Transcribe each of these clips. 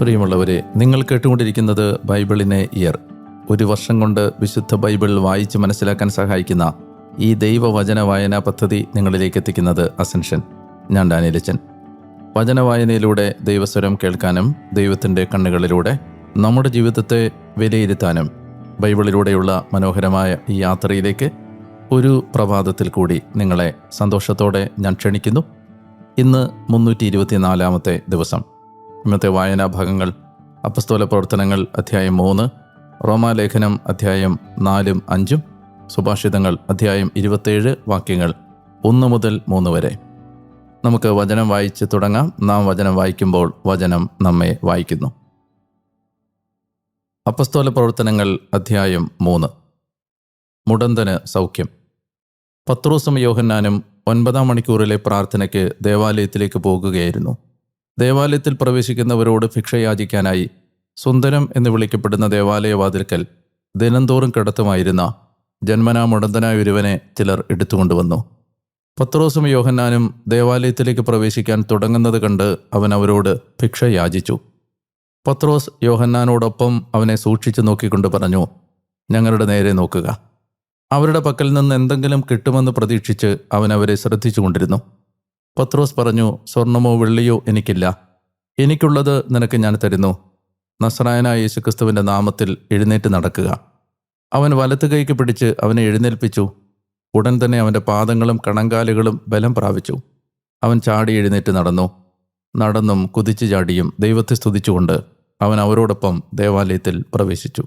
പ്രിയമുള്ളവരെ നിങ്ങൾ കേട്ടുകൊണ്ടിരിക്കുന്നത് ബൈബിളിനെ ഇയർ. ഒരു വർഷം കൊണ്ട് വിശുദ്ധ ബൈബിൾ വായിച്ച് മനസ്സിലാക്കാൻ സഹായിക്കുന്ന ഈ ദൈവവചന വായനാ പദ്ധതി നിങ്ങളിലേക്ക് എത്തിക്കുന്നത് അസെൻഷൻ ഞാൻ ഡാനിയലച്ചൻ വചന വായനയിലൂടെ ദൈവസ്വരം കേൾക്കാനും ദൈവത്തിന്റെ കണ്ണുകളിലൂടെ നമ്മുടെ ജീവിതത്തെ വിലയിരുത്താനും ബൈബിളിലൂടെയുള്ള മനോഹരമായ ഈ യാത്രയിലേക്ക് ഒരു പ്രഭാതത്തിൽ കൂടി നിങ്ങളെ സന്തോഷത്തോടെ ഞാൻ ക്ഷണിക്കുന്നു. ഇന്ന് മുന്നൂറ്റി ദിവസം. ഇന്നത്തെ വായനാ ഭാഗങ്ങൾ അപ്പസ്തോല പ്രവർത്തനങ്ങൾ അധ്യായം മൂന്ന് റോമാലേഖനം അധ്യായം നാലും അഞ്ചും സുഭാഷിതങ്ങൾ അധ്യായം ഇരുപത്തേഴ് വാക്യങ്ങൾ ഒന്ന് മുതൽ മൂന്ന് വരെ. നമുക്ക് വചനം വായിച്ച് തുടങ്ങാം. നാം വചനം വായിക്കുമ്പോൾ വചനം നമ്മെ വായിക്കുന്നു. അപ്പസ്തോല പ്രവർത്തനങ്ങൾ അധ്യായം മൂന്ന്. മുടന്തന് സൗഖ്യം. പത്രോസും യോഹന്നാനും ഒൻപതാം മണിക്കൂറിലെ പ്രാർത്ഥനയ്ക്ക് ദേവാലയത്തിലേക്ക് പോകുകയായിരുന്നു. ദേവാലയത്തിൽ പ്രവേശിക്കുന്നവരോട് ഭിക്ഷ യാചിക്കാനായി സുന്ദരം എന്ന് വിളിക്കപ്പെടുന്ന ദേവാലയവാതിൽക്കൽ ദിനംതോറും കിടത്തുമായിരുന്ന ജന്മനാ മുടന്തനായ ഒരുവനെ ചിലർ എടുത്തുകൊണ്ടുവന്നു. പത്രോസും യോഹന്നാനും ദേവാലയത്തിലേക്ക് പ്രവേശിക്കാൻ തുടങ്ങുന്നത് കണ്ട് അവൻ അവരോട് ഭിക്ഷ യാചിച്ചു പത്രോസ് യോഹന്നാനോടൊപ്പം അവനെ സൂക്ഷിച്ചു നോക്കിക്കൊണ്ട് പറഞ്ഞു ഞങ്ങളുടെ നേരെ നോക്കുക. അവരുടെ പക്കൽ നിന്ന് എന്തെങ്കിലും കിട്ടുമെന്ന് പ്രതീക്ഷിച്ച് അവൻ അവരെ ശ്രദ്ധിച്ചുകൊണ്ടിരുന്നു. പത്രോസ് പറഞ്ഞു സ്വർണമോ വെള്ളിയോ എനിക്കില്ല. എനിക്കുള്ളത് നിനക്ക് ഞാൻ തരുന്നു. നസ്രായനായ യേശുക്രിസ്തുവിന്റെ നാമത്തിൽ എഴുന്നേറ്റ് നടക്കുക. അവൻ വലത്ത് കൈക്ക് പിടിച്ച് അവനെ എഴുന്നേൽപ്പിച്ചു. ഉടൻ തന്നെ അവന്റെ പാദങ്ങളും കണങ്കാലുകളും ബലം പ്രാപിച്ചു. അവൻ ചാടി എഴുന്നേറ്റ് നടന്നു. നടന്നും കുതിച്ചു ചാടിയും ദൈവത്തെ സ്തുതിച്ചുകൊണ്ട് അവൻ അവരോടൊപ്പം ദേവാലയത്തിൽ പ്രവേശിച്ചു.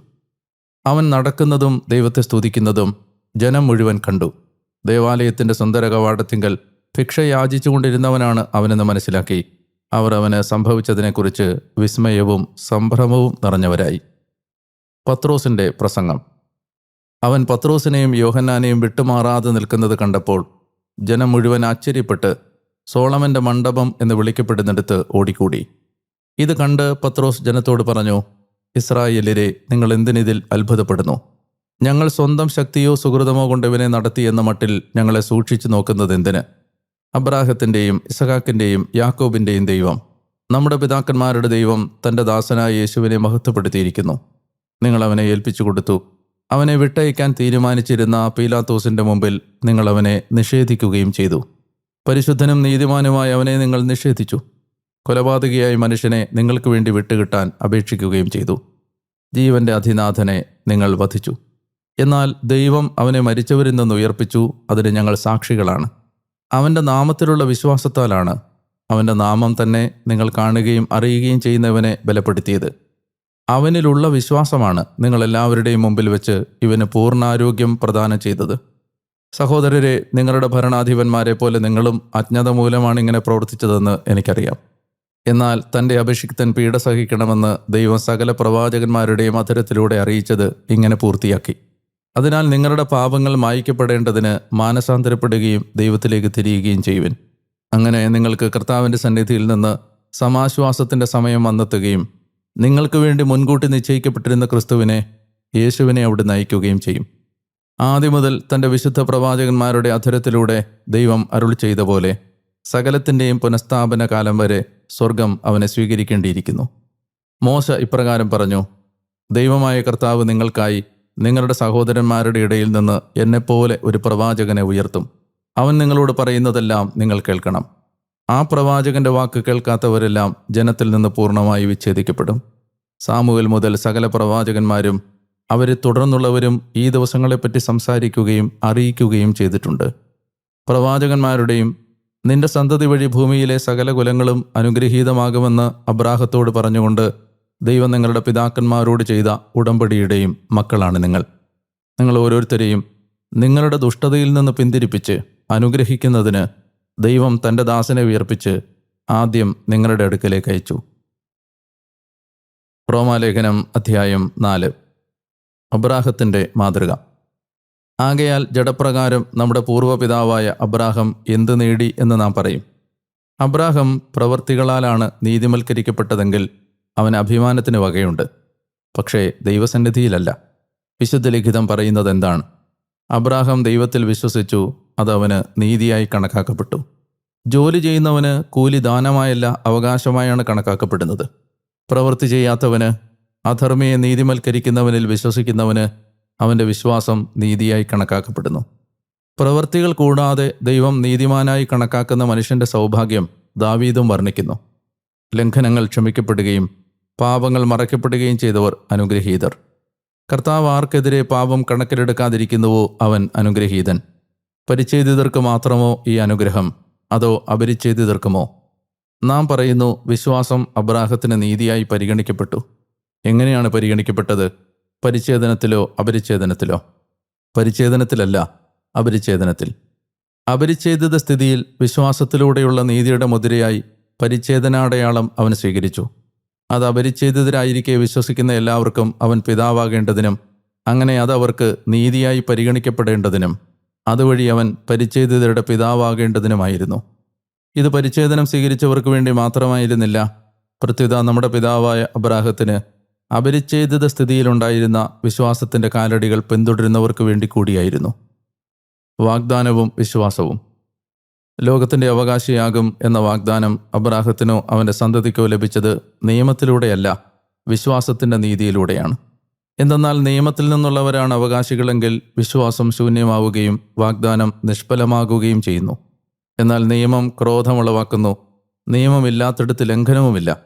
അവൻ നടക്കുന്നതും ദൈവത്തെ സ്തുതിക്കുന്നതും ജനം മുഴുവൻ കണ്ടു. ദേവാലയത്തിന്റെ സുന്ദര കവാടത്തിങ്കൽ ഭിക്ഷ യാചിച്ചുകൊണ്ടിരുന്നവനാണ് അവനെന്ന് മനസ്സിലാക്കി. അവർ അവന് സംഭവിച്ചതിനെക്കുറിച്ച് വിസ്മയവും സംഭ്രമവും നിറഞ്ഞവരായി. പത്രോസിന്റെ പ്രസംഗം. അവൻ പത്രോസിനെയും യോഹന്നാനെയും വിട്ടുമാറാതെ നിൽക്കുന്നത് കണ്ടപ്പോൾ ജനം മുഴുവൻ ആശ്ചര്യപ്പെട്ട് സോളമന്റെ മണ്ഡപം എന്ന് വിളിക്കപ്പെടുന്നിടത്ത് ഓടിക്കൂടി. ഇത് കണ്ട് പത്രോസ് ജനത്തോട് പറഞ്ഞു ഇസ്രായേലിരെ നിങ്ങൾ എന്തിനിതിൽ അത്ഭുതപ്പെടുന്നു? ഞങ്ങൾ സ്വന്തം ശക്തിയോ സുഹൃതമോ കൊണ്ട് ഇവനെ നടത്തി എന്ന മട്ടിൽ ഞങ്ങളെ സൂക്ഷിച്ചു നോക്കുന്നത് എന്തിന്? അബ്രാഹത്തിന്റെയും ഇസഹാക്കിന്റെയും യാക്കോബിന്റെയും ദൈവം നമ്മുടെ പിതാക്കന്മാരുടെ ദൈവം തന്റെ ദാസനായ യേശുവിനെ മഹത്വപ്പെടുത്തിയിരിക്കുന്നു. നിങ്ങൾ അവനെ ഏൽപ്പിച്ചു കൊടുത്തു. അവനെ വിട്ടയക്കാൻ തീരുമാനിച്ചിരുന്ന പീലാത്തോസിന്റെ മുമ്പിൽ നിങ്ങൾ അവനെ നിഷേധിക്കുകയും ചെയ്തു. പരിശുദ്ധനും നീതിമാനുമായ അവനെ നിങ്ങൾ നിഷേധിച്ചു. കൊലപാതകിയായ മനുഷ്യനെ നിങ്ങൾക്ക് വേണ്ടി വിട്ടുകിട്ടാൻ അപേക്ഷിക്കുകയും ചെയ്തു. ജീവന്റെ അധിനാഥനെ നിങ്ങൾ വധിച്ചു. എന്നാൽ ദൈവം അവനെ മരിച്ചവരിൽ നിന്ന് ഉയർപ്പിച്ചു. അതിന് ഞങ്ങൾ സാക്ഷികളാണ്. അവന്റെ നാമത്തിലുള്ള വിശ്വാസത്താലാണ് അവന്റെ നാമം തന്നെ നിങ്ങൾ കാണുകയും അറിയുകയും ചെയ്യുന്നവനെ ബലപ്പെടുത്തിയത്. അവനിലുള്ള വിശ്വാസമാണ് നിങ്ങളെല്ലാവരുടെയും മുമ്പിൽ വെച്ച് ഇവന് പൂർണാരോഗ്യം പ്രദാനം ചെയ്തത്. സഹോദരരെ നിങ്ങളുടെ ഭരണാധിപന്മാരെ പോലെ നിങ്ങളും അജ്ഞത മൂലമാണ് ഇങ്ങനെ പ്രവർത്തിച്ചതെന്ന് എനിക്കറിയാം. എന്നാൽ തന്റെ അഭിഷിക്തൻ പീഡ സഹിക്കണമെന്ന് ദൈവം സകല പ്രവാചകന്മാരുടെയും അധരത്തിലൂടെ അറിയിച്ചത് ഇങ്ങനെ പൂർത്തിയാക്കി. അതിനാൽ നിങ്ങളുടെ പാപങ്ങൾ മായ്ക്കപ്പെടേണ്ടതിന് മാനസാന്തരപ്പെടുകയും ദൈവത്തിലേക്ക് തിരിയുകയും ചെയ്യുവിൻ. അങ്ങനെ നിങ്ങൾക്ക് കർത്താവിന്റെ സന്നിധിയിൽ നിന്ന് സമാശ്വാസത്തിന്റെ സമയം വന്നെത്തുകയും നിങ്ങൾക്ക് വേണ്ടി മുൻകൂട്ടി നിശ്ചയിക്കപ്പെട്ടിരുന്ന ക്രിസ്തുവിനെ യേശുവിനെ അവിടെ നയിക്കുകയും ചെയ്യും. ആദ്യം മുതൽ തന്റെ വിശുദ്ധ പ്രവാചകന്മാരുടെ അധരത്തിലൂടെ ദൈവം അരുൾ ചെയ്ത പോലെ സകലത്തിന്റെയും പുനഃസ്ഥാപന കാലം വരെ സ്വർഗം അവനെ സ്വീകരിക്കേണ്ടിയിരിക്കുന്നു. മോശ ഇപ്രകാരം പറഞ്ഞു ദൈവമായ കർത്താവ് നിങ്ങൾക്കായി നിങ്ങളുടെ സഹോദരന്മാരുടെ ഇടയിൽ നിന്ന് എന്നെപ്പോലെ ഒരു പ്രവാചകനെ ഉയർത്തും. അവൻ നിങ്ങളോട് പറയുന്നതെല്ലാം നിങ്ങൾ കേൾക്കണം. ആ പ്രവാചകന്റെ വാക്ക് കേൾക്കാത്തവരെല്ലാം ജനത്തിൽ നിന്ന് പൂർണമായി വിച്ഛേദിക്കപ്പെടും. സാമുവൽ മുതൽ സകല പ്രവാചകന്മാരും അവരെ തുടർന്നുള്ളവരും ഈ ദിവസങ്ങളെപ്പറ്റി സംസാരിക്കുകയും അറിയിക്കുകയും ചെയ്തിട്ടുണ്ട്. പ്രവാചകന്മാരുടെയും നിന്റെ സന്തതി വഴി ഭൂമിയിലെ സകല കുലങ്ങളും അനുഗ്രഹീതമാകുമെന്ന് അബ്രാഹത്തോട് പറഞ്ഞുകൊണ്ട് ദൈവം നിങ്ങളുടെ പിതാക്കന്മാരോട് ചെയ്ത ഉടമ്പടിയുടെയും മക്കളാണ് നിങ്ങൾ. നിങ്ങൾ ഓരോരുത്തരെയും നിങ്ങളുടെ ദുഷ്ടതയിൽ നിന്ന് പിന്തിരിപ്പിച്ച് അനുഗ്രഹിക്കുന്നതിന് ദൈവം തന്റെ ദാസനെ ഉയർപ്പിച്ച് ആദ്യം നിങ്ങളുടെ അടുക്കലേക്ക് അയച്ചു. റോമാലേഖനം അധ്യായം നാല്. അബ്രാഹത്തിന്റെ മാതൃക. ആകയാൽ ജഡപ്രകാരം നമ്മുടെ പൂർവപിതാവായ അബ്രാഹം എന്ത് നേടി എന്ന് നാം പറയും. അബ്രാഹം പ്രവർത്തികളാലാണ് നീതിമൽക്കരിക്കപ്പെട്ടതെങ്കിൽ അവന് അഭിമാനത്തിന് വകയുണ്ട്. പക്ഷേ ദൈവസന്നിധിയിലല്ല. വിശുദ്ധ ലിഖിതം പറയുന്നത് എന്താണ് അബ്രാഹം ദൈവത്തിൽ വിശ്വസിച്ചു അത് അവന് നീതിയായി കണക്കാക്കപ്പെട്ടു. ജോലി ചെയ്യുന്നവന് കൂലി ദാനമായല്ല അവകാശമായാണ് കണക്കാക്കപ്പെടുന്നത്. പ്രവൃത്തി ചെയ്യാത്തവന് അധർമ്മിയെ നീതിമൽക്കരിക്കുന്നവനിൽ വിശ്വസിക്കുന്നവന് അവന്റെ വിശ്വാസം നീതിയായി കണക്കാക്കപ്പെടുന്നു. പ്രവൃത്തികൾ കൂടാതെ ദൈവം നീതിമാനായി കണക്കാക്കുന്ന മനുഷ്യന്റെ സൗഭാഗ്യം ദാവീദും വർണിക്കുന്നു. ലംഘനങ്ങൾ ക്ഷമിക്കപ്പെടുകയും പാപങ്ങൾ മറയ്ക്കപ്പെടുകയും ചെയ്തവർ അനുഗ്രഹീതർ. കർത്താവ് ആർക്കെതിരെ പാപം കണക്കിലെടുക്കാതിരിക്കുന്നുവോ അവൻ അനുഗ്രഹീതൻ. പരിച്ഛേദിതർക്ക് മാത്രമോ ഈ അനുഗ്രഹം അതോ അപരിച്ഛേദിതർക്കുമോ? നാം പറയുന്നു വിശ്വാസം അബ്രാഹത്തിന് നീതിയായി പരിഗണിക്കപ്പെട്ടു. എങ്ങനെയാണ് പരിഗണിക്കപ്പെട്ടത്? പരിച്ഛേദനത്തിലോ അപരിച്ഛേദനത്തിലോ? പരിച്ഛേദനത്തിലല്ല അപരിച്ഛേദനത്തിൽ. അപരിച്ഛേദിത സ്ഥിതിയിൽ വിശ്വാസത്തിലൂടെയുള്ള നീതിയുടെ മുദ്രയായി പരിച്ഛേദനാടയാളം അവൻ സ്വീകരിച്ചു. അത് അപരിച്ഛേദിതരായിരിക്കെ വിശ്വസിക്കുന്ന എല്ലാവർക്കും അവൻ പിതാവാകേണ്ടതിനും അങ്ങനെ അത് അവർക്ക് നീതിയായി പരിഗണിക്കപ്പെടേണ്ടതിനും അതുവഴി അവൻ പരിച്ഛേദിതരുടെ പിതാവാകേണ്ടതിനുമായിരുന്നു. ഇത് പരിച്ഛേദനം സ്വീകരിച്ചവർക്ക് വേണ്ടി മാത്രമായിരുന്നില്ല. പ്രത്യുത നമ്മുടെ പിതാവായ അബ്രാഹത്തിന് അപരിച്ഛേദിത സ്ഥിതിയിലുണ്ടായിരുന്ന വിശ്വാസത്തിന്റെ കാലടികൾ പിന്തുടരുന്നവർക്ക് വേണ്ടി കൂടിയായിരുന്നു. വാഗ്ദാനവും വിശ്വാസവും. ലോകത്തിന്റെ അവകാശിയാകും എന്ന വാഗ്ദാനം അബ്രാഹത്തിനോ അവന്റെ സന്തതിക്കോ ലഭിച്ചത് നിയമത്തിലൂടെയല്ല വിശ്വാസത്തിന്റെ നീതിയിലൂടെയാണ്. എന്തെന്നാൽ നിയമത്തിൽ നിന്നുള്ളവരാണ് അവകാശികളെങ്കിൽ വിശ്വാസം ശൂന്യമാവുകയും വാഗ്ദാനം നിഷ്ഫലമാകുകയും ചെയ്യുന്നു. എന്നാൽ നിയമം ക്രോധമുളവാക്കുന്നു നിയമമില്ലാത്തിടത്ത് ലംഘനവുമില്ല.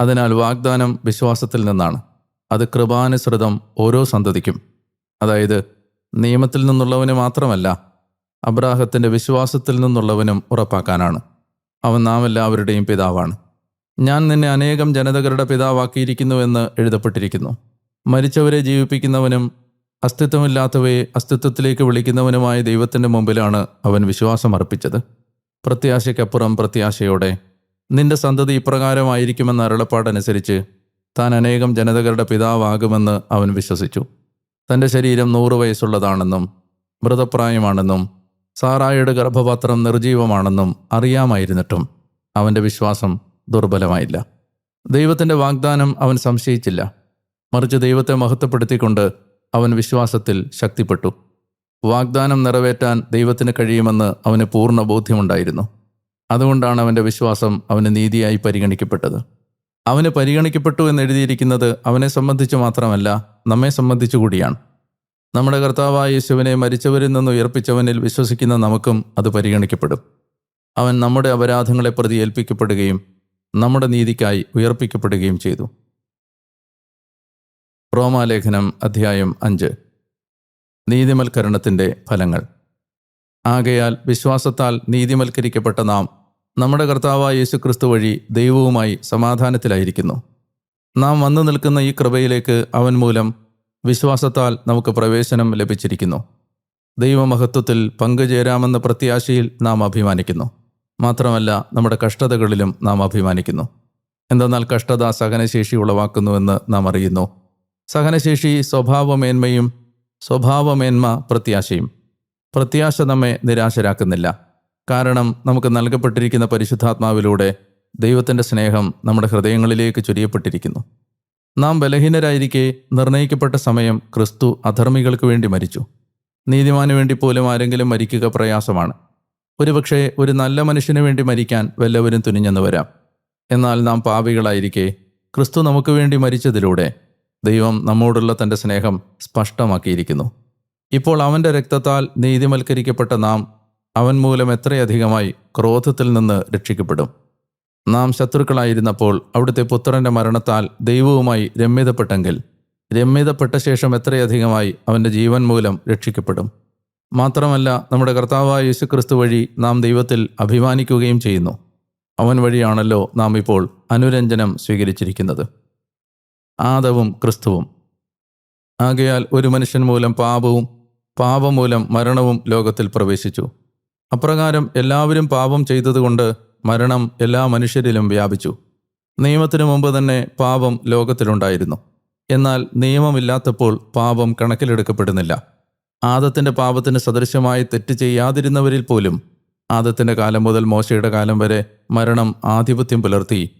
അതിനാൽ വാഗ്ദാനം വിശ്വാസത്തിൽ നിന്നാണ് അത് കൃപാനുസൃതം ഓരോ സന്തതിക്കും. അതായത് നിയമത്തിൽ നിന്നുള്ളവന് മാത്രമല്ല അബ്രാഹത്തിന്റെ വിശ്വാസത്തിൽ നിന്നുള്ളവനും ഉറപ്പാക്കാനാണ്. അവൻ നാം എല്ലാവരുടെയും പിതാവാണ്. ഞാൻ നിന്നെ അനേകം ജനതകളുടെ പിതാവാക്കിയിരിക്കുന്നുവെന്ന് എഴുതപ്പെട്ടിരിക്കുന്നു. മരിച്ചവരെ ജീവിപ്പിക്കുന്നവനും അസ്തിത്വമില്ലാത്തവയെ അസ്തിത്വത്തിലേക്ക് വിളിക്കുന്നവനുമായ ദൈവത്തിന്റെ മുമ്പിലാണ് അവൻ വിശ്വാസം അർപ്പിച്ചത്. പ്രത്യാശയ്ക്കപ്പുറം പ്രത്യാശയോടെ നിന്റെ സന്തതി ഇപ്രകാരമായിരിക്കുമെന്ന അരുളപ്പാടനുസരിച്ച് താൻ അനേകം ജനതകളുടെ പിതാവാകുമെന്ന് അവൻ വിശ്വസിച്ചു. തന്റെ ശരീരം നൂറ് വയസ്സുള്ളതാണെന്നും മൃതപ്രായമാണെന്നും സാറായുടെ ഗർഭപാത്രം നിർജീവമാണെന്നും അറിയാമായിരുന്നിട്ടും അവന്റെ വിശ്വാസം ദുർബലമായില്ല. ദൈവത്തിന്റെ വാഗ്ദാനം അവൻ സംശയിച്ചില്ല. മറിച്ച് ദൈവത്തെ മഹത്വപ്പെടുത്തിക്കൊണ്ട് അവൻ വിശ്വാസത്തിൽ ശക്തിപ്പെട്ടു. വാഗ്ദാനം നിറവേറ്റാൻ ദൈവത്തിന് കഴിയുമെന്ന് അവന് പൂർണ ബോധ്യമുണ്ടായിരുന്നു. അതുകൊണ്ടാണ് അവന്റെ വിശ്വാസം അവന് നീതിയായി പരിഗണിക്കപ്പെട്ടത്. അവന് പരിഗണിക്കപ്പെട്ടു എന്ന് എഴുതിയിരിക്കുന്നത് അവനെ സംബന്ധിച്ച് മാത്രമല്ല നമ്മെ സംബന്ധിച്ചു കൂടിയാണ് നമ്മുടെ കർത്താവായ യേശുവിനെ മരിച്ചവരിൽ നിന്ന് ഉയർപ്പിച്ചവനിൽ വിശ്വസിക്കുന്ന നമുക്കും അത് പരിഗണിക്കപ്പെടും. അവൻ നമ്മുടെ അപരാധങ്ങളെ പ്രതി ഏൽപ്പിക്കപ്പെടുകയും നമ്മുടെ നീതിക്കായി ഉയർപ്പിക്കപ്പെടുകയും ചെയ്തു. റോമാലേഖനം അധ്യായം അഞ്ച്. നീതിമൽക്കരണത്തിന്റെ ഫലങ്ങൾ. ആകയാൽ വിശ്വാസത്താൽ നീതിമൽക്കരിക്കപ്പെട്ട നാം നമ്മുടെ കർത്താവായ യേശുക്രിസ്തു വഴി ദൈവവുമായി സമാധാനത്തിലായിരിക്കുന്നു. നാം വന്നു നിൽക്കുന്ന ഈ കൃപയിലേക്ക് അവൻ മൂലം വിശ്വാസത്താൽ നമുക്ക് പ്രവേശനം ലഭിച്ചിരിക്കുന്നു. ദൈവമഹത്വത്തിൽ പങ്കുചേരാമെന്ന പ്രത്യാശയിൽ നാം അഭിമാനിക്കുന്നു. മാത്രമല്ല നമ്മുടെ കഷ്ടതകളിലും നാം അഭിമാനിക്കുന്നു. എന്തെന്നാൽ കഷ്ടത സഹനശേഷി ഉളവാക്കുന്നുവെന്ന് നാം അറിയുന്നു. സഹനശേഷി സ്വഭാവമേന്മയും സ്വഭാവമേന്മ പ്രത്യാശയും. പ്രത്യാശ നമ്മെ നിരാശരാക്കുന്നില്ല. കാരണം നമുക്ക് നൽകപ്പെട്ടിരിക്കുന്ന പരിശുദ്ധാത്മാവിലൂടെ ദൈവത്തിന്റെ സ്നേഹം നമ്മുടെ ഹൃദയങ്ങളിലേക്ക് ചൊരിയപ്പെട്ടിരിക്കുന്നു. നാം ബലഹീനരായിരിക്കെ നിർണയിക്കപ്പെട്ട സമയം ക്രിസ്തു അധർമ്മികൾക്ക് വേണ്ടി മരിച്ചു. നീതിമാനു വേണ്ടി പോലും ആരെങ്കിലും മരിക്കുക പ്രയാസമാണ്. ഒരുപക്ഷെ ഒരു നല്ല മനുഷ്യന് വേണ്ടി മരിക്കാൻ വല്ലവരും തുനിഞ്ഞെന്ന് വരാം. എന്നാൽ നാം പാപികളായിരിക്കെ ക്രിസ്തു നമുക്ക് വേണ്ടി മരിച്ചതിലൂടെ ദൈവം നമ്മോടുള്ള തന്റെ സ്നേഹം സ്പഷ്ടമാക്കിയിരിക്കുന്നു. ഇപ്പോൾ അവന്റെ രക്തത്താൽ നീതിമൽക്കരിക്കപ്പെട്ട നാം അവൻ മൂലം എത്രയധികമായി ക്രോധത്തിൽ നിന്ന് രക്ഷിക്കപ്പെടും. നാം ശത്രുക്കളായിരുന്നപ്പോൾ അവിടുത്തെ പുത്രന്റെ മരണത്താൽ ദൈവവുമായി രമ്യതപ്പെട്ടെങ്കിൽ രമ്യതപ്പെട്ട ശേഷം എത്രയധികമായി അവന്റെ ജീവൻ മൂലം രക്ഷിക്കപ്പെടും. മാത്രമല്ല നമ്മുടെ കർത്താവായ യേശുക്രിസ്തു വഴി നാം ദൈവത്തിൽ അഭിമാനിക്കുകയും ചെയ്യുന്നു. അവൻ വഴിയാണല്ലോ നാം ഇപ്പോൾ അനുരഞ്ജനം സ്വീകരിച്ചിരിക്കുന്നത്. ആദവും ക്രിസ്തുവും. ആകയാൽ ഒരു മനുഷ്യൻ മൂലം പാപവും പാപം മൂലം മരണവും ലോകത്തിൽ പ്രവേശിച്ചു. അപ്രകാരം എല്ലാവരും പാപം ചെയ്തതുകൊണ്ട് മരണം എല്ലാ മനുഷ്യരിലും വ്യാപിച്ചു. നിയമത്തിനു മുമ്പ് തന്നെ പാപം ലോകത്തിലുണ്ടായിരുന്നു. എന്നാൽ നിയമമില്ലാത്തപ്പോൾ പാപം കണക്കിലെടുക്കപ്പെടുന്നില്ല. ആദത്തിന്റെ പാപത്തിന് സദൃശമായി തെറ്റ് ചെയ്യാതിരുന്നവരിൽ പോലും ആദത്തിന്റെ കാലം മുതൽ മോശയുടെ കാലം വരെ മരണം ആധിപത്യം പുലർത്തി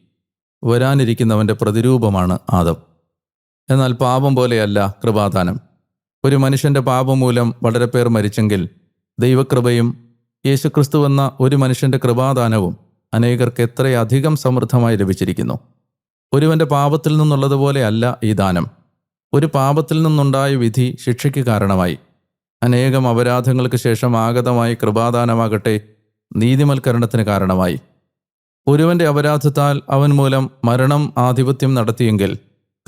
വരാനിരിക്കുന്നവന്റെ പ്രതിരൂപമാണ് ആദം. എന്നാൽ പാപം പോലെയല്ല കൃപാദാനം. ഒരു മനുഷ്യന്റെ പാപം മൂലം വളരെ പേർ മരിച്ചെങ്കിൽ ദൈവകൃപയും യേശുക്രിസ്തു എന്ന ഒരു മനുഷ്യന്റെ കൃപാദാനവും അനേകർക്ക് എത്രയധികം സമൃദ്ധമായി ലഭിച്ചിരിക്കുന്നു. ഒരുവന്റെ പാപത്തിൽ നിന്നുള്ളതുപോലെ അല്ല ഈ ദാനം. ഒരു പാപത്തിൽ നിന്നുണ്ടായ വിധി ശിക്ഷയ്ക്ക് കാരണമായി. അനേകം അപരാധങ്ങൾക്ക് ശേഷം ആഗതമായി കൃപാദാനമാകട്ടെ നീതിമൽക്കരണത്തിന് കാരണമായി. ഒരുവന്റെ അപരാധത്താൽ അവൻ മൂലം മരണം ആധിപത്യം നടത്തിയെങ്കിൽ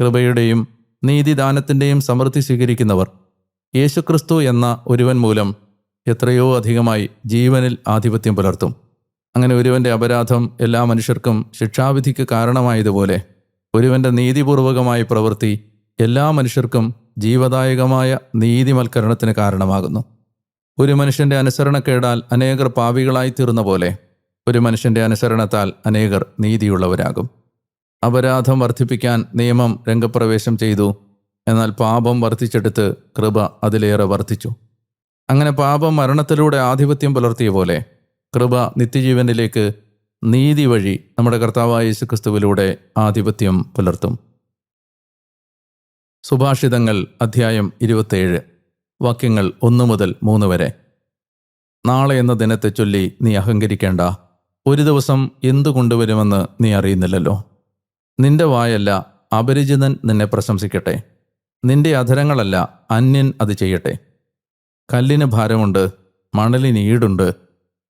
കൃപയുടെയും നീതിദാനത്തിന്റെയും സമൃദ്ധി സ്വീകരിക്കുന്നവർ യേശുക്രിസ്തു എന്ന ഒരുവൻ മൂലം എത്രയോ അധികമായി ജീവനിൽ ആധിപത്യം പുലർത്തും. അങ്ങനെ ഒരുവന്റെ അപരാധം എല്ലാ മനുഷ്യർക്കും ശിക്ഷാവിധിക്ക് കാരണമായതുപോലെ ഒരുവന്റെ നീതിപൂർവകമായ പ്രവൃത്തി എല്ലാ മനുഷ്യർക്കും ജീവദായകമായ നീതിമൽക്കരണത്തിന് കാരണമാകുന്നു. ഒരു മനുഷ്യന്റെ അനുസരണക്കേടാൽ അനേകർ പാപികളായി തീർന്ന പോലെ ഒരു മനുഷ്യന്റെ അനുസരണത്താൽ അനേകർ നീതിയുള്ളവരാകും. അപരാധം വർദ്ധിപ്പിക്കാൻ നിയമം രംഗപ്രവേശം ചെയ്തു എന്നാൽ പാപം വർദ്ധിച്ചെടുത്ത് കൃപ അതിലേറെ വർദ്ധിച്ചു. അങ്ങനെ പാപം മരണത്തിലൂടെ ആധിപത്യം പുലർത്തിയ പോലെ കൃപ നിത്യജീവനിലേക്ക് നീതി വഴി നമ്മുടെ കർത്താവായ യേശുക്രിസ്തുവിലൂടെ ആധിപത്യം പുലർത്തും. സുഭാഷിതങ്ങൾ അധ്യായം ഇരുപത്തേഴ്. വാക്യങ്ങൾ ഒന്നു മുതൽ മൂന്ന് വരെ. നാളെ എന്ന ദിനത്തെ ചൊല്ലി നീ അഹങ്കരിക്കേണ്ട. ഒരു ദിവസം എന്തു കൊണ്ടുവരുമെന്ന് നീ അറിയുന്നില്ലല്ലോ. നിന്റെ വായല്ല അപരിചിതൻ നിന്നെ പ്രശംസിക്കട്ടെ. നിന്റെ അധരങ്ങളല്ല അന്യൻ അത് ചെയ്യട്ടെ. കല്ലിന് ഭാരമുണ്ട് മണലിന് ഈടുണ്ട്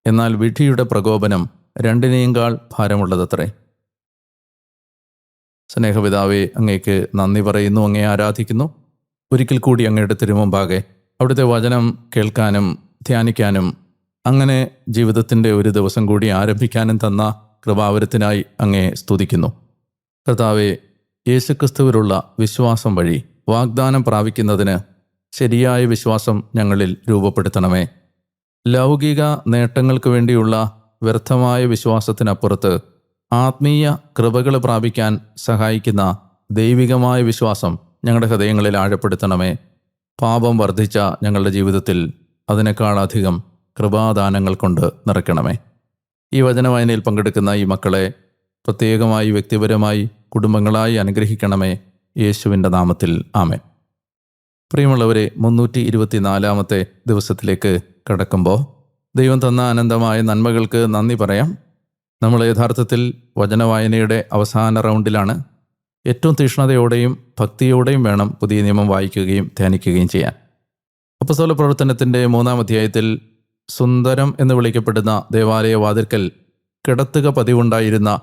എന്നാൽ വിധിയുടെ പ്രകോപനം രണ്ടിനെയുംകാൾ ഭാരമുള്ളതത്രേ. സ്നേഹപിതാവെ അങ്ങേക്ക് നന്ദി പറയുന്നു അങ്ങേ ആരാധിക്കുന്നു. ഒരിക്കൽ കൂടി അങ്ങയുടെ തിരുമുമ്പാകെ അവിടുത്തെ വചനം കേൾക്കാനും ധ്യാനിക്കാനും അങ്ങനെ ജീവിതത്തിന്റെ ഒരു ദിവസം കൂടി ആരംഭിക്കാനും തന്ന കൃപാവരത്തിനായി അങ്ങേ സ്തുതിക്കുന്നു. കർത്താവെ യേശുക്രിസ്തുവിലുള്ള വിശ്വാസം വഴി വാഗ്ദാനം പ്രാപിക്കുന്നതിന് ശരിയായ വിശ്വാസം ഞങ്ങളിൽ രൂപപ്പെടുത്തണമേ. ലൗകിക നേട്ടങ്ങൾക്ക് വേണ്ടിയുള്ള വ്യർത്ഥമായ വിശ്വാസത്തിനപ്പുറത്ത് ആത്മീയ കൃപകൾ പ്രാപിക്കാൻ സഹായിക്കുന്ന ദൈവികമായ വിശ്വാസം ഞങ്ങളുടെ ഹൃദയങ്ങളിൽ ആഴപ്പെടുത്തണമേ. പാപം വർദ്ധിച്ച ഞങ്ങളുടെ ജീവിതത്തിൽ അതിനേക്കാളധികം കൃപാദാനങ്ങൾ കൊണ്ട് നിറയ്ക്കണമേ. ഈ വചനവായനയിൽ പങ്കെടുക്കുന്ന ഈ മക്കളെ പ്രത്യേകമായി വ്യക്തിപരമായി കുടുംബങ്ങളായി അനുഗ്രഹിക്കണമേ യേശുവിന്റെ നാമത്തിൽ. ആമേ പ്രിയമുള്ളവരെ മുന്നൂറ്റി ഇരുപത്തിനാലാമത്തെ ദിവസത്തിലേക്ക് കടക്കുമ്പോൾ ദൈവം തന്ന അനന്തമായ നന്മകൾക്ക് നന്ദി പറയാം. നമ്മൾ യഥാർത്ഥത്തിൽ വചനവായനയുടെ അവസാന റൗണ്ടിലാണ്. ഏറ്റവും തീഷ്ണതയോടെയും ഭക്തിയോടെയും വേണം പുതിയ നിയമം വായിക്കുകയും ധ്യാനിക്കുകയും ചെയ്യാൻ. അപ്പസ്തോല പ്രവർത്തനത്തിന്റെ മൂന്നാം അധ്യായത്തിൽ സുന്ദരം എന്ന് വിളിക്കപ്പെടുന്ന ദേവാലയ വാതിൽക്കൽ കിടത്തുക പതിവുണ്ടായിരുന്ന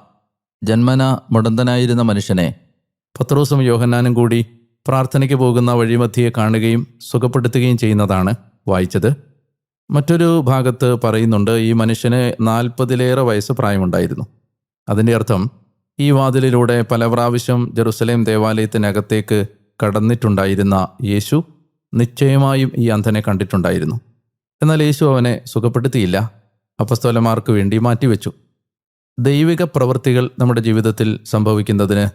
ജന്മന മുടന്തനായിരുന്ന മനുഷ്യനെ പത്രോസും യോഹന്നാനും കൂടി പ്രാർത്ഥനയ്ക്ക് പോകുന്ന വഴിമധ്യയെ കാണുകയും സുഖപ്പെടുത്തുകയും ചെയ്യുന്നതാണ് വായിച്ചത്. മറ്റൊരു ഭാഗത്ത് പറയുന്നുണ്ട് ഈ മനുഷ്യന് നാൽപ്പതിലേറെ വയസ്സ് പ്രായമുണ്ടായിരുന്നു. അതിന്റെ അർത്ഥം ഈ വാതിലിലൂടെ പല പ്രാവശ്യം ജെറുസലേം ദേവാലയത്തിനകത്തേക്ക് കടന്നിട്ടുണ്ടായിരുന്ന യേശു നിശ്ചയമായും ഈ അന്ധനെ കണ്ടിട്ടുണ്ടായിരുന്നു. എന്നാൽ യേശു അവനെ സുഖപ്പെടുത്തിയില്ല. അപ്പസ്തോലന്മാർക്ക് വേണ്ടി മാറ്റിവെച്ചു. ദൈവിക പ്രവൃത്തികൾ നമ്മുടെ ജീവിതത്തിൽ സംഭവിക്കുന്നതിന്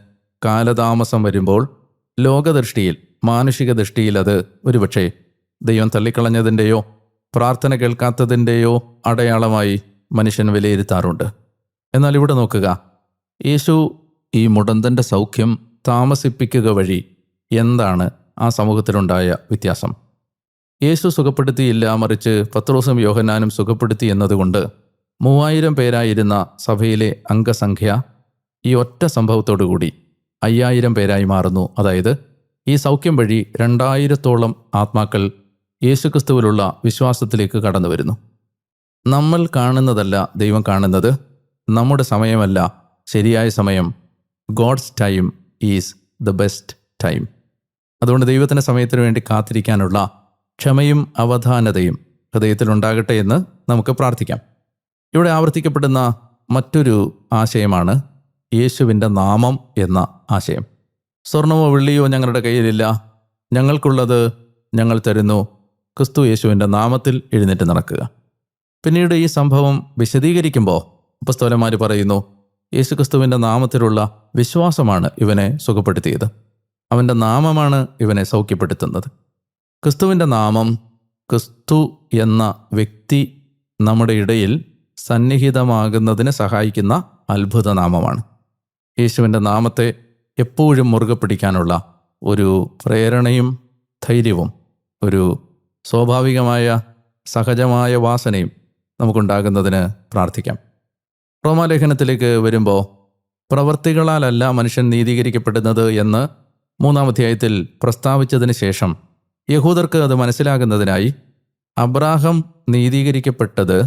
കാലതാമസം വരുമ്പോൾ ലോകദൃഷ്ടിയിൽ മാനുഷിക ദൃഷ്ടിയിൽ അത് ഒരുപക്ഷെ ദൈവം തള്ളിക്കളഞ്ഞതിന്റെയോ പ്രാർത്ഥന കേൾക്കാത്തതിന്റെയോ അടയാളമായി മനുഷ്യൻ വിലയിരുത്താറുണ്ട്. എന്നാൽ ഇവിടെ നോക്കുക. യേശു ഈ മുടന്തന്റെ സൗഖ്യം താമസിപ്പിക്കുക വഴി എന്താണ് ആ സമൂഹത്തിലുണ്ടായ വ്യത്യാസം? യേശു സുഖപ്പെടുത്തിയില്ല മറിച്ച് പത്രോസും യോഹന്നാനും സുഖപ്പെടുത്തി എന്നതുകൊണ്ട് മൂവായിരം പേരായിരുന്ന സഭയിലെ അംഗസംഖ്യ ഈ ഒറ്റ സംഭവത്തോടുകൂടി അയ്യായിരം പേരായി മാറുന്നു. അതായത് ഈ സൗഖ്യം വഴി രണ്ടായിരത്തോളം ആത്മാക്കൾ യേശുക്രിസ്തുവിലുള്ള വിശ്വാസത്തിലേക്ക് കടന്നു വരുന്നു നമ്മൾ കാണുന്നതല്ല ദൈവം കാണുന്നത്. നമ്മുടെ സമയമല്ല ശരിയായ സമയം. God's time is the best time. അതുകൊണ്ട് ദൈവത്തിന്റെ സമയത്തിന് വേണ്ടി കാത്തിരിക്കാനുള്ള ക്ഷമയും അവധാനതയും ഹൃദയത്തിലുണ്ടാകട്ടെ എന്ന് നമുക്ക് പ്രാർത്ഥിക്കാം. ഇവിടെ ആവർത്തിക്കപ്പെടുന്ന മറ്റൊരു ആശയമാണ് യേശുവിന്റെ നാമം എന്ന ആശയം. സ്വർണമോ വെള്ളിയോ ഞങ്ങളുടെ കയ്യിലില്ല. ഞങ്ങൾക്കുള്ളത് ഞങ്ങൾ തരുന്നു. ക്രിസ്തു യേശുവിന്റെ നാമത്തിൽ എഴുന്നേറ്റ് നടക്കുക. പിന്നീട് ഈ സംഭവം വിശദീകരിക്കുമ്പോൾ ഉപസ്തോലന്മാർ പറയുന്നു യേശു ക്രിസ്തുവിന്റെ നാമത്തിലുള്ള വിശ്വാസമാണ് ഇവനെ സുഖപ്പെടുത്തിയത്. അവന്റെ നാമമാണ് ഇവനെ സൗഖ്യപ്പെടുത്തുന്നത്. ക്രിസ്തുവിന്റെ നാമം ക്രിസ്തു എന്ന വ്യക്തി നമ്മുടെ ഇടയിൽ സന്നിഹിതമാകുന്നതിന് സഹായിക്കുന്ന അത്ഭുത നാമമാണ്. യേശുവിന്റെ നാമത്തെ എപ്പോഴും മുറുകെ പിടിക്കാനുള്ള ഒരു പ്രേരണയും ധൈര്യവും ഒരു സ്വാഭാവികമായ സഹജമായ വാസനയും നമുക്കുണ്ടാകുന്നതിന് പ്രാർത്ഥിക്കാം. റോമാലേഖനത്തിലേക്ക് വരുമ്പോൾ പ്രവർത്തികളാലല്ല മനുഷ്യൻ നീതീകരിക്കപ്പെടുന്നത് എന്ന് മൂന്നാം അധ്യായത്തിൽ പ്രസ്താവിച്ചതിന് ശേഷം യഹൂദർക്ക് അത് മനസ്സിലാകുന്നതിനായി അബ്രാഹം നീതീകരിക്കപ്പെട്ടത്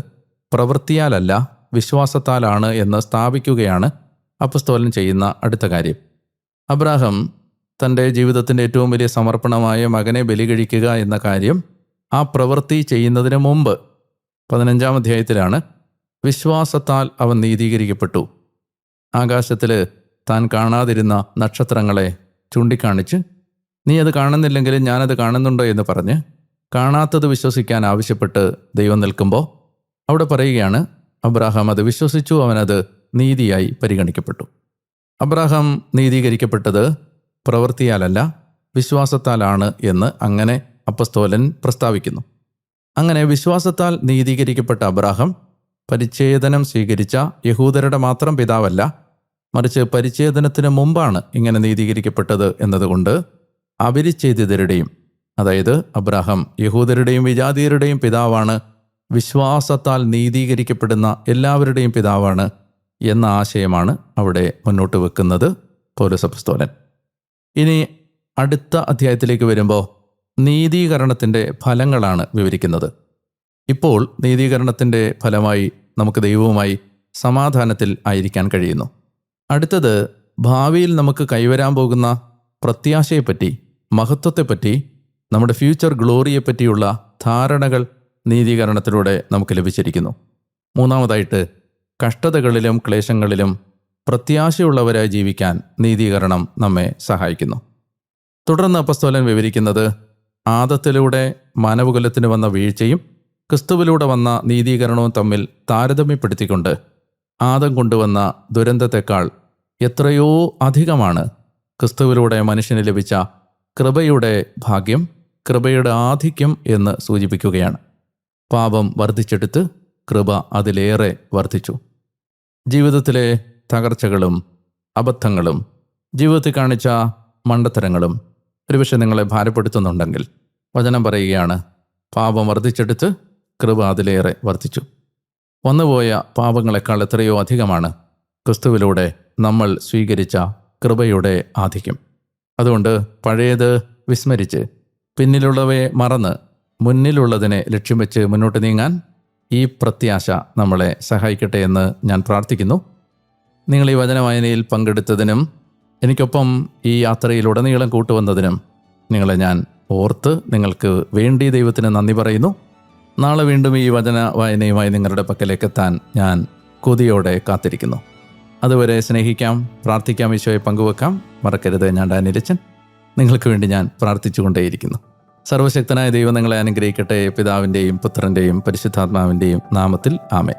പ്രവൃത്തിയാലല്ല വിശ്വാസത്താലാണ് എന്ന് സ്ഥാപിക്കുകയാണ് അപ്പസ്തോലൻ ചെയ്യുന്ന അടുത്ത കാര്യം. അബ്രാഹം തന്റെ ജീവിതത്തിന്റെ ഏറ്റവും വലിയ സമർപ്പണമായ മകനെ ബലി കഴിക്കുക എന്ന കാര്യം ആ പ്രവൃത്തി ചെയ്യുന്നതിന് മുമ്പ് പതിനഞ്ചാം അധ്യായത്തിലാണ് വിശ്വാസത്താൽ അവൻ നീതീകരിക്കപ്പെട്ടു. ആകാശത്തിൽ താൻ കാണാതിരുന്ന നക്ഷത്രങ്ങളെ ചൂണ്ടിക്കാണിച്ച് നീ അത് കാണുന്നില്ലെങ്കിൽ ഞാനത് കാണുന്നുണ്ടോ? എന്ന് പറഞ്ഞ് കാണാത്തത് വിശ്വസിക്കാൻ ആവശ്യപ്പെട്ട് ദൈവം നിൽക്കുമ്പോൾ അവിടെ പറയുകയാണ് അബ്രാഹാം അത് വിശ്വസിച്ചു അവനത് നീതിയായി പരിഗണിക്കപ്പെട്ടു. അബ്രാഹാം നീതീകരിക്കപ്പെട്ടത് പ്രവൃത്തിയാലല്ല വിശ്വാസത്താലാണ് എന്ന് അങ്ങനെ അപ്പസ്തോലൻ പ്രസ്താവിക്കുന്നു. അങ്ങനെ വിശ്വാസത്താൽ നീതീകരിക്കപ്പെട്ട അബ്രാഹം പരിച്ഛേദനം സ്വീകരിച്ച യഹൂദരുടെ മാത്രം പിതാവല്ല മറിച്ച് പരിച്ഛേദനത്തിന് മുമ്പാണ് ഇങ്ങനെ നീതീകരിക്കപ്പെട്ടത് എന്നതുകൊണ്ട് അപരിച്ഛേദിതരുടെയും അതായത് അബ്രാഹം യഹൂദരുടെയും വിജാതീയരുടെയും പിതാവാണ് വിശ്വാസത്താൽ നീതീകരിക്കപ്പെടുന്ന എല്ലാവരുടെയും പിതാവാണ് എന്ന ആശയമാണ് അവിടെ മുന്നോട്ട് വെക്കുന്നത് പൗരസപസ്തോലൻ ഇനി അടുത്ത അധ്യായത്തിലേക്ക് വരുമ്പോൾ നീതീകരണത്തിന്റെ ഫലങ്ങളാണ് വിവരിക്കുന്നത്. ഇപ്പോൾ നീതീകരണത്തിന്റെ ഫലമായി നമുക്ക് ദൈവവുമായി സമാധാനത്തിൽ ആയിരിക്കാൻ കഴിയുന്നു. അടുത്തത് ഭാവിയിൽ നമുക്ക് കൈവരാൻ പോകുന്ന പ്രത്യാശയെപ്പറ്റി മഹത്വത്തെപ്പറ്റി നമ്മുടെ ഫ്യൂച്ചർ ഗ്ലോറിയെപ്പറ്റിയുള്ള ധാരണകൾ നീതീകരണത്തിലൂടെ നമുക്ക് ലഭിച്ചിരിക്കുന്നു. മൂന്നാമതായിട്ട് കഷ്ടതകളിലും ക്ലേശങ്ങളിലും പ്രത്യാശയുള്ളവരായി ജീവിക്കാൻ നീതീകരണം നമ്മെ സഹായിക്കുന്നു. തുടർന്ന് അപ്പസ്തോലൻ വിവരിക്കുന്നത് ആദത്തിലൂടെ മാനവകുലത്തിന് വന്ന വീഴ്ചയും ക്രിസ്തുവിലൂടെ വന്ന നീതീകരണവും തമ്മിൽ താരതമ്യപ്പെടുത്തിക്കൊണ്ട് ആദം കൊണ്ടുവന്ന ദുരന്തത്തെക്കാൾ എത്രയോ അധികമാണ് ക്രിസ്തുവിലൂടെ മനുഷ്യന് ലഭിച്ച കൃപയുടെ ഭാഗ്യം കൃപയുടെ ആധിക്യം എന്ന് സൂചിപ്പിക്കുകയാണ്. പാപം വർദ്ധിച്ചെടുത്ത് കൃപ അതിലേറെ വർദ്ധിച്ചു. ജീവിതത്തിലെ തകർച്ചകളും അബദ്ധങ്ങളും ജീവിതത്തിൽ കാണിച്ച മണ്ടത്തരങ്ങളും ഒരുപക്ഷെ നിങ്ങളെ ഭാരപ്പെടുത്തുന്നുണ്ടെങ്കിൽ വചനം പറയുകയാണ്. പാപം വർദ്ധിച്ചെടുത്ത് കൃപ അതിലേറെ വർദ്ധിച്ചു. വന്നുപോയ പാപങ്ങളെക്കാൾ എത്രയോ അധികമാണ് ക്രിസ്തുവിലൂടെ നമ്മൾ സ്വീകരിച്ച കൃപയുടെ ആധിക്യം. അതുകൊണ്ട് പഴയത് വിസ്മരിച്ച് പിന്നിലുള്ളവയെ മറന്ന് മുന്നിലുള്ളതിനെ ലക്ഷ്യം വെച്ച് മുന്നോട്ട് നീങ്ങാൻ ഈ പ്രത്യാശ നമ്മളെ സഹായിക്കട്ടെ എന്ന് ഞാൻ പ്രാർത്ഥിക്കുന്നു. നിങ്ങൾ ഈ വചന വായനയിൽ പങ്കെടുത്തതിനും എനിക്കൊപ്പം ഈ യാത്രയിലുടനീളം കൂട്ടുവന്നതിനും നിങ്ങളെ ഞാൻ ഓർത്ത് നിങ്ങൾക്ക് വേണ്ടി ദൈവത്തിന് നന്ദി പറയുന്നു. നാളെ വീണ്ടും ഈ വചന വായനയുമായി നിങ്ങളുടെ പക്കലേക്ക് എത്താൻ ഞാൻ കൊതിയോടെ കാത്തിരിക്കുന്നു. അതുവരെ സ്നേഹിക്കാം പ്രാർത്ഥിക്കാം ഈശോയെ പങ്കുവെക്കാം. മറക്കരുത് ഞാൻ ഡാനിരച്ചൻ നിങ്ങൾക്ക് വേണ്ടി ഞാൻ പ്രാർത്ഥിച്ചുകൊണ്ടേയിരിക്കുന്നു. സർവശക്തനായ ദൈവം നിങ്ങളെ അനുഗ്രഹിക്കട്ടെ. പിതാവിന്റെയും പുത്രന്റെയും പരിശുദ്ധാത്മാവിന്റെയും നാമത്തിൽ ആമേ